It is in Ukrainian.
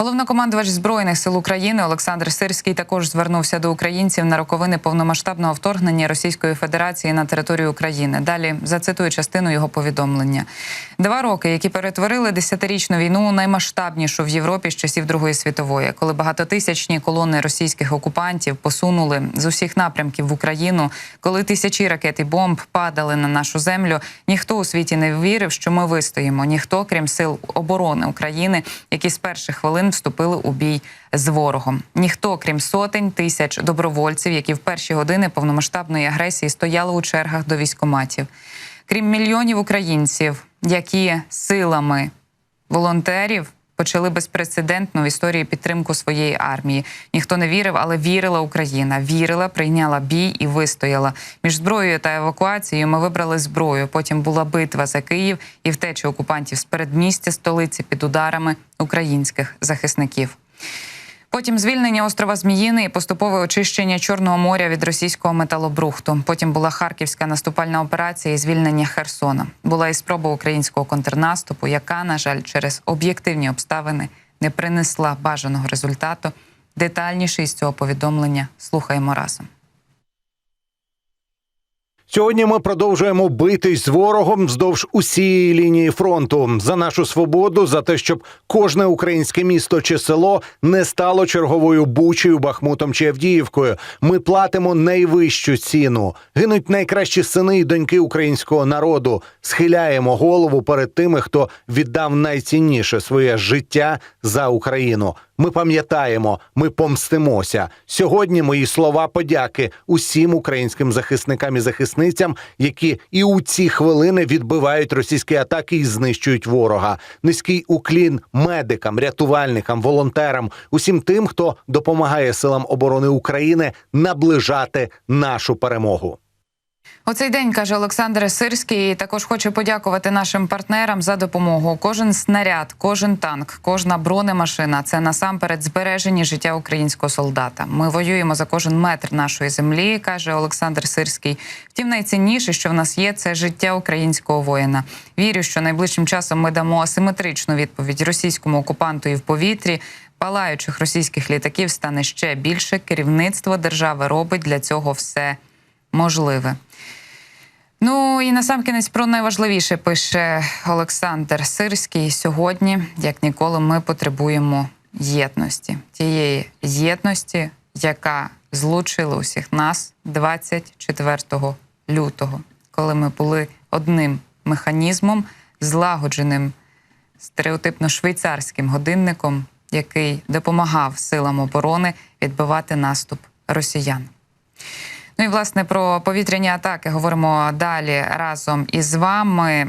Головнокомандувач збройних сил України Олександр Сирський також звернувся до українців на роковини повномасштабного вторгнення Російської Федерації на територію України. Далі зацитую частину його повідомлення: два роки, які перетворили десятирічну війну у наймасштабнішу в Європі з часів Другої світової, коли багатотисячні колони російських окупантів посунули з усіх напрямків в Україну, коли тисячі ракет і бомб падали на нашу землю. Ніхто у світі не вірив, що ми вистоїмо. Ніхто, крім сил оборони України, які з перших хвилин вступили у бій з ворогом. Ніхто, крім сотень тисяч добровольців, які в перші години повномасштабної агресії стояли у чергах до військоматів. Крім мільйонів українців, які силами волонтерів почали безпрецедентну в історії підтримку своєї армії. Ніхто не вірив, але вірила Україна. Вірила, прийняла бій і вистояла. Між зброєю та евакуацією ми вибрали зброю. Потім була битва за Київ і втеча окупантів з передмістя столиці під ударами українських захисників. Потім звільнення острова Зміїни і поступове очищення Чорного моря від російського металобрухту. Потім була харківська наступальна операція і звільнення Херсона. Була і спроба українського контрнаступу, яка, на жаль, через об'єктивні обставини не принесла бажаного результату. Детальніше із цього повідомлення слухаємо разом. Сьогодні ми продовжуємо битись з ворогом вздовж усієї лінії фронту за нашу свободу, за те, щоб кожне українське місто чи село не стало черговою бучею, бахмутом чи Авдіївкою. Ми платимо найвищу ціну. Гинуть найкращі сини і доньки українського народу. Схиляємо голову перед тими, хто віддав найцінніше своє життя за Україну. Ми пам'ятаємо, ми помстимося. Сьогодні мої слова подяки усім українським захисникам і захисницям, які і у ці хвилини відбивають російські атаки і знищують ворога. Низький уклін медикам, рятувальникам, волонтерам, усім тим, хто допомагає силам оборони України наближати нашу перемогу. У цей день каже Олександр Сирський. Також хоче подякувати нашим партнерам за допомогу. Кожен снаряд, кожен танк, кожна бронемашина це насамперед збережені життя українського солдата. Ми воюємо за кожен метр нашої землі, каже Олександр Сирський. Втім, найцінніше, що в нас є, це життя українського воїна. Вірю, що найближчим часом ми дамо асиметричну відповідь російському окупанту і в повітрі. Палаючих російських літаків стане ще більше. Керівництво держави робить для цього все можливе. Ну і насамкінець про найважливіше пише Олександр Сирський. Сьогодні, як ніколи, ми потребуємо єдності, тієї єдності, яка злучила усіх нас 24 лютого, коли ми були одним механізмом, злагодженим стереотипно швейцарським годинником, який допомагав силам оборони відбивати наступ росіян. Ну і власне про повітряні атаки говоримо далі разом із вами.